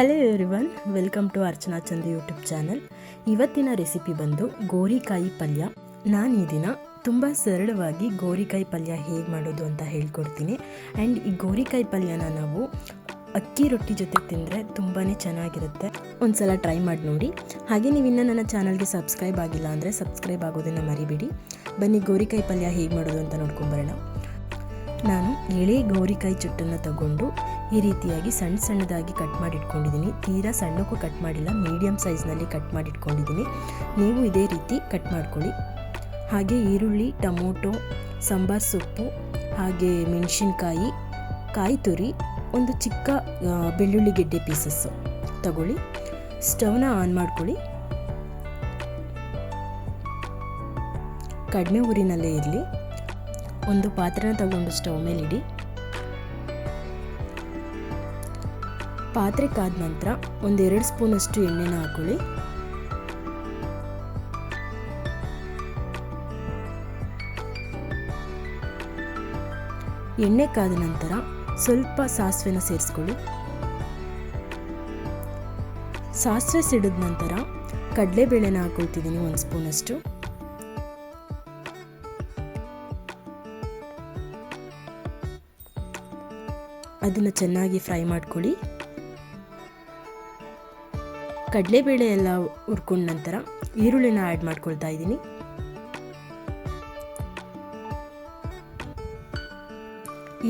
Hello everyone welcome to Archana Chand YouTube channel ಇವತ್ತಿನ recipe ಬಂದು ಗೋರಿಕಾಯಿ ಪಲ್ಯ. ನಾನು ಈ ದಿನ ತುಂಬ ಸರಳವಾಗಿ ಗೋರಿಕಾಯಿ ಪಲ್ಯ ಹೇಗೆ ಮಾಡೋದು ಅಂತ ಹೇಳ್ಕೊಡ್ತೀನಿ. ಆ್ಯಂಡ್ ಈ ಗೋರಿಕಾಯಿ ಪಲ್ಯನ ನಾವು ಅಕ್ಕಿ ರೊಟ್ಟಿ ಜೊತೆ ತಿಂದರೆ ತುಂಬಾ ಚೆನ್ನಾಗಿರುತ್ತೆ. ಒಂದ್ಸಲ ಟ್ರೈ ಮಾಡಿ ನೋಡಿ. ಹಾಗೆ ನೀವು ಇನ್ನೂ ನನ್ನ ಚಾನಲ್ಗೆ ಸಬ್ಸ್ಕ್ರೈಬ್ ಆಗಿಲ್ಲ ಅಂದರೆ ಸಬ್ಸ್ಕ್ರೈಬ್ ಆಗೋದನ್ನು ಮರಿಬೇಡಿ. ಬನ್ನಿ ಗೋರಿಕಾಯಿ ಪಲ್ಯ ಹೇಗೆ ಮಾಡೋದು ಅಂತ ನೋಡ್ಕೊಂಬರೋಣ ನಾನು ಎಳೆ ಗೋರಿಕಾಯಿ ಚುಟ್ಟನ್ನು ತಗೊಂಡು ಈ ರೀತಿಯಾಗಿ ಸಣ್ಣ ಸಣ್ಣದಾಗಿ ಕಟ್ ಮಾಡಿ ಇಟ್ಕೊಂಡಿದ್ದೀನಿ ತೀರಾ ಸಣ್ಣಕ್ಕೂ ಕಟ್ ಮಾಡಿಲ್ಲ ಮೀಡಿಯಮ್ ಸೈಜ್ನಲ್ಲಿ ಕಟ್ ಮಾಡಿ ಇಟ್ಕೊಂಡಿದ್ದೀನಿ ನೀವು ಇದೇ ರೀತಿ ಕಟ್ ಮಾಡ್ಕೊಳ್ಳಿ. ಹಾಗೆ ಈರುಳ್ಳಿ, ಟೊಮೊಟೊ, ಸಾಂಬಾರ್ ಸೊಪ್ಪು, ಹಾಗೆ ಮೆಣಸಿನ್ಕಾಯಿ, ಕಾಯಿ ತುರಿ, ಒಂದು ಚಿಕ್ಕ ಬೆಳ್ಳುಳ್ಳಿ ಗೆಡ್ಡೆ ಪೀಸಸ್ಸು ತಗೊಳ್ಳಿ. ಸ್ಟವ್ನ ಆನ್ ಮಾಡ್ಕೊಳ್ಳಿ. ಕಡಿಮೆ ಊರಿನಲ್ಲೇ ಇರಲಿ. ಒಂದು ಪಾತ್ರೆನ ತಗೊಂಡು ಸ್ಟವ್ ಮೇಲೆ ಪಾತ್ರೆ ಕಾದ ನಂತರ ಒಂದೆರಡು ಸ್ಪೂನಷ್ಟು ಎಣ್ಣೆನ ಹಾಕೊಳ್ಳಿ. ಎಣ್ಣೆ ಕಾದ ನಂತರ ಸ್ವಲ್ಪ ಸಾಸಿವೆನ ಸೇರಿಸ್ಕೊಳ್ಳಿ. ಸಾಸಿವೆ ಸಿಡಿದ ನಂತರ ಕಡಲೆಬೇಳೆನ ಹಾಕೊಳ್ತಿದ್ದೀನಿ ಒಂದು ಸ್ಪೂನಷ್ಟು. ಅದನ್ನು ಚೆನ್ನಾಗಿ ಫ್ರೈ ಮಾಡ್ಕೊಳ್ಳಿ. ಕಡಲೆಬೇಳೆ ಎಲ್ಲ ಹುರ್ಕೊಂಡ ನಂತರ ಈರುಳ್ಳಿನ ಆ್ಯಡ್ ಮಾಡ್ಕೊಳ್ತಾ ಇದ್ದೀನಿ.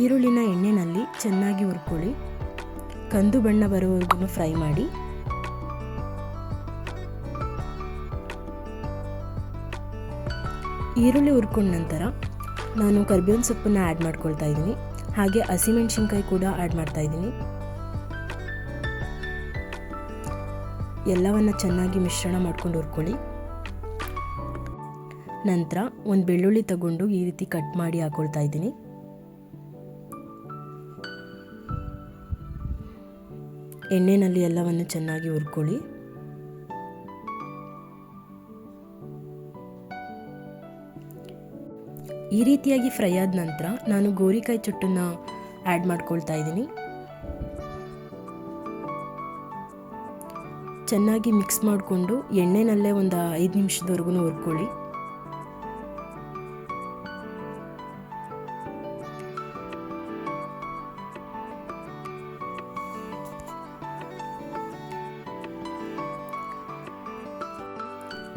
ಈರುಳ್ಳಿನ ಎಣ್ಣೆನಲ್ಲಿ ಚೆನ್ನಾಗಿ ಹುರ್ಕೊಳ್ಳಿ. ಕಂದು ಬಣ್ಣ ಬರುವವರೆಗೂ ಫ್ರೈ ಮಾಡಿ. ಈರುಳ್ಳಿ ಹುರ್ಕೊಂಡ ನಂತರ ನಾನು ಕರ್ಬೇವಿನ ಸೊಪ್ಪನ್ನು ಆ್ಯಡ್ ಮಾಡ್ಕೊಳ್ತಾ ಇದ್ದೀನಿ. ಹಾಗೆ ಹಸಿಮೆಣಸಿನ್ಕಾಯಿ ಕೂಡ ಆ್ಯಡ್ ಮಾಡ್ತಾ ಇದ್ದೀನಿ. ಎಲ್ಲವನ್ನ ಚೆನ್ನಾಗಿ ಮಿಶ್ರಣ ಮಾಡ್ಕೊಂಡು ಹುರ್ಕೊಳ್ಳಿ. ನಂತರ ಒಂದು ಬೆಳ್ಳುಳ್ಳಿ ತಗೊಂಡು ಈ ರೀತಿ ಕಟ್ ಮಾಡಿ ಹಾಕೊಳ್ತಾ ಇದ್ದೀನಿ. ಎಣ್ಣೆನಲ್ಲಿ ಎಲ್ಲವನ್ನು ಚೆನ್ನಾಗಿ ಹುರ್ಕೊಳ್ಳಿ. ಈ ರೀತಿಯಾಗಿ ಫ್ರೈ ಆದ ನಂತರ ನಾನು ಗೋರಿಕಾಯಿ ಚುಟ್ಟನ್ನ ಆ್ಯಡ್ ಮಾಡ್ಕೊಳ್ತಾ ಇದ್ದೀನಿ. ಚೆನ್ನಾಗಿ ಮಿಕ್ಸ್ ಮಾಡಿಕೊಂಡು ಎಣ್ಣೆನಲ್ಲೇ ಒಂದು ಐದು ನಿಮಿಷದವರೆಗೂ ಹುರ್ಕೊಳ್ಳಿ.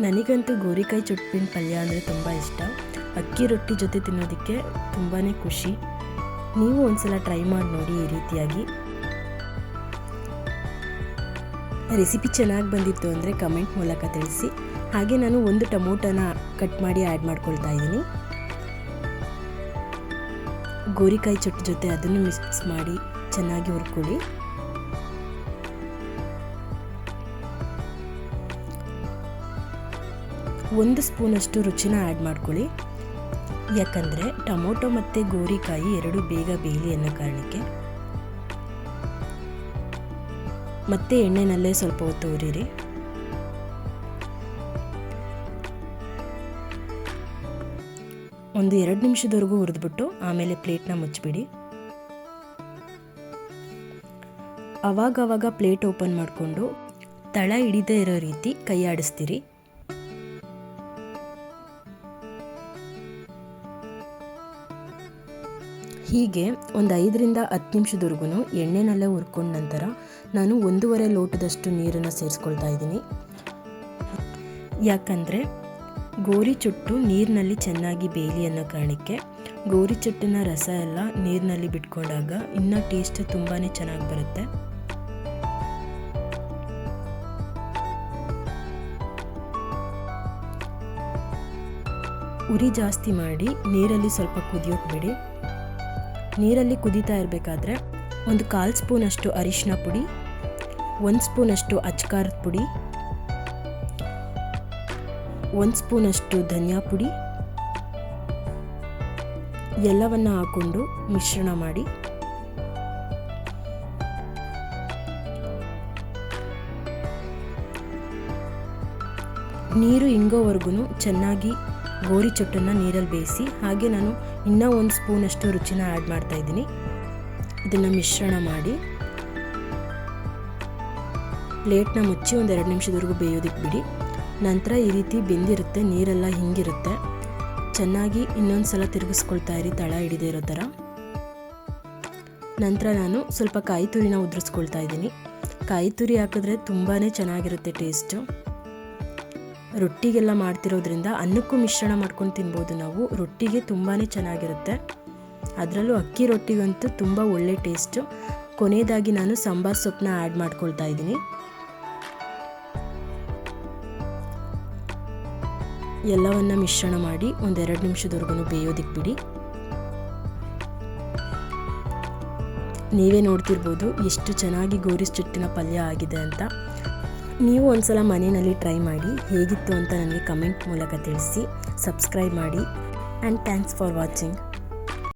ನನಗಂತೂ ಗೋರಿಕಾಯಿ ಚುಟ್ಪಿನ ಪಲ್ಯ ಅಂದರೆ ತುಂಬ ಇಷ್ಟ. ಅಕ್ಕಿ ರೊಟ್ಟಿ ಜೊತೆ ತಿನ್ನೋದಕ್ಕೆ ತುಂಬಾ ಖುಷಿ. ನೀವು ಒಂದ್ಸಲ ಟ್ರೈ ಮಾಡಿ ನೋಡಿ ಈ ರೀತಿಯಾಗಿ. ರೆಸಿಪಿ ಚೆನ್ನಾಗಿ ಬಂದಿತ್ತು ಅಂದರೆ ಕಮೆಂಟ್ ಮೂಲಕ ತಿಳಿಸಿ. ಹಾಗೆ ನಾನು ಒಂದು ಟೊಮೊಟೊನ ಕಟ್ ಮಾಡಿ ಆ್ಯಡ್ ಮಾಡ್ಕೊಳ್ತಾ ಇದ್ದೀನಿ. ಗೋರಿಕಾಯಿ ಚೊಟ್ಟು ಜೊತೆ ಅದನ್ನು ಮಿಕ್ಸ್ ಮಾಡಿ ಚೆನ್ನಾಗಿ ಹುರ್ಕೊಳ್ಳಿ. ಒಂದು ಸ್ಪೂನಷ್ಟು ರುಚಿನ ಆ್ಯಡ್ ಮಾಡ್ಕೊಳ್ಳಿ. ಯಾಕಂದರೆ ಟೊಮೊಟೊ ಮತ್ತು ಗೋರಿಕಾಯಿ ಎರಡು ಬೇಗ ಬೇಯಲಿ ಅನ್ನೋ ಕಾರಣಕ್ಕೆ ಮತ್ತೆ ಎಣ್ಣೆನಲ್ಲೇ ಸ್ವಲ್ಪ ಹೊತ್ತು ಉರಿರಿ ಒಂದು ಎರಡು ನಿಮಿಷದವರೆಗೂ ಹುರಿದ್ಬಿಟ್ಟು ಆಮೇಲೆ ಪ್ಲೇಟ್ನ ಮುಚ್ಚಿಬಿಡಿ. ಅವಾಗವಾಗ ಪ್ಲೇಟ್ ಓಪನ್ ಮಾಡಿಕೊಂಡು ತಳ ಹಿಡಿದೇ ಇರೋ ರೀತಿ ಕೈ ಹೀಗೆ ಒಂದು ಐದರಿಂದ ಹತ್ತು ನಿಮಿಷದವರೆಗೂ ಎಣ್ಣೆನಲ್ಲೇ ಹುರ್ಕೊಂಡ ನಂತರ ನಾನು ಒಂದೂವರೆ ಲೋಟದಷ್ಟು ನೀರನ್ನು ಸೇರಿಸ್ಕೊಳ್ತಾ ಇದ್ದೀನಿ. ಯಾಕಂದರೆ ಗೋರಿ ಚುಟ್ಟು ನೀರಿನಲ್ಲಿ ಚೆನ್ನಾಗಿ ಬೇಲಿ ಅನ್ನೋ ಕಾರಣಕ್ಕೆ ಗೋರಿ ಚುಟ್ಟಿನ ರಸ ಎಲ್ಲ ನೀರಿನಲ್ಲಿ ಬಿಟ್ಕೊಂಡಾಗ ಇನ್ನೂ ಟೇಸ್ಟ್ ತುಂಬಾ ಚೆನ್ನಾಗಿ ಬರುತ್ತೆ. ಉರಿ ಜಾಸ್ತಿ ಮಾಡಿ ನೀರಲ್ಲಿ ಸ್ವಲ್ಪ ಕುದಿಯೋಕೆ ಬಿಡಿ. ನೀರಲ್ಲಿ ಕುದೀತಾ ಇರಬೇಕಾದ್ರೆ ಒಂದು ಕಾಲು ಸ್ಪೂನಷ್ಟು ಅರಿಶಿನ ಪುಡಿ, ಒಂದು ಸ್ಪೂನಷ್ಟು ಅಚ್ಕಾರದ ಪುಡಿ, ಒಂದು ಸ್ಪೂನಷ್ಟು ಧನಿಯಾ ಪುಡಿ, ಎಲ್ಲವನ್ನು ಹಾಕ್ಕೊಂಡು ಮಿಶ್ರಣ ಮಾಡಿ. ನೀರು ಇಂಗೋವರೆಗೂ ಚೆನ್ನಾಗಿ ಗೋರಿ ಚೊಟ್ಟನ್ನು ನೀರಲ್ಲಿ ಬೇಯಿಸಿ, ಹಾಗೆ ನಾನು ಇನ್ನೂ ಒಂದು ಸ್ಪೂನಷ್ಟು ರುಚಿನ ಆ್ಯಡ್ ಮಾಡ್ತಾ ಇದ್ದೀನಿ. ಇದನ್ನು ಮಿಶ್ರಣ ಮಾಡಿ. ಪ್ಲೇಟ್ನ ಮುಚ್ಚಿ ಒಂದು ಎರಡು ನಿಮಿಷದವರೆಗೂ ಬೇಯೋದಕ್ಕೆ ಬಿಡಿ. ನಂತರ ಈ ರೀತಿ ಬೆಂದಿರುತ್ತೆ, ನೀರೆಲ್ಲ ಹಿಂಗಿರುತ್ತೆ. ಚೆನ್ನಾಗಿ ಇನ್ನೊಂದು ಸಲ ತಿರುಗಿಸ್ಕೊಳ್ತಾ ಇರಿ, ತಳ ಹಿಡಿದೇ ಇರೋ ಥರ. ನಂತರ ನಾನು ಸ್ವಲ್ಪ ಕಾಯಿ ತುರಿನ ಉದುರಿಸ್ಕೊಳ್ತಾ ಇದ್ದೀನಿ. ಕಾಯಿ ತುರಿ ಹಾಕಿದ್ರೆ ತುಂಬಾ ಚೆನ್ನಾಗಿರುತ್ತೆ ಟೇಸ್ಟು. ರೊಟ್ಟಿಗೆಲ್ಲ ಮಾಡ್ತಿರೋದ್ರಿಂದ ಅನ್ನಕ್ಕೂ ಮಿಶ್ರಣ ಮಾಡ್ಕೊಂಡು ತಿನ್ಬೋದು ನಾವು. ರೊಟ್ಟಿಗೆ ತುಂಬಾ ಚೆನ್ನಾಗಿರುತ್ತೆ. ಅದರಲ್ಲೂ ಅಕ್ಕಿ ರೊಟ್ಟಿಗಂತೂ ತುಂಬ ಒಳ್ಳೆ ಟೇಸ್ಟು. ಕೊನೆಯದಾಗಿ ನಾನು ಸಾಂಬಾರ್ ಸೊಪ್ಪನ್ನ ಆ್ಯಡ್ ಮಾಡ್ಕೊಳ್ತಾ ಇದ್ದೀನಿ. ಎಲ್ಲವನ್ನ ಮಿಶ್ರಣ ಮಾಡಿ ಒಂದೆರಡು ನಿಮಿಷದವರೆಗೂ ಬೇಯೋದಕ್ಕೆ ಬಿಡಿ. ನೀವೇ ನೋಡ್ತಿರ್ಬೋದು ಎಷ್ಟು ಚೆನ್ನಾಗಿ ಗೋರಿ ಚುಟ್ಟಿನ ಪಲ್ಯ ಆಗಿದೆ ಅಂತ. ನೀವು ಒಂದ್ಸಲ ಮನೆಯಲ್ಲಿ ಟ್ರೈ ಮಾಡಿ ಹೇಗಿತ್ತು ಅಂತ ನನಗೆ ಕಮೆಂಟ್ ಮೂಲಕ ತಿಳಿಸಿ, ಸಬ್ಸ್ಕ್ರೈಬ್ ಮಾಡಿ ಆ್ಯಂಡ್ ಥ್ಯಾಂಕ್ಸ್ ಫಾರ್ ವಾಚಿಂಗ್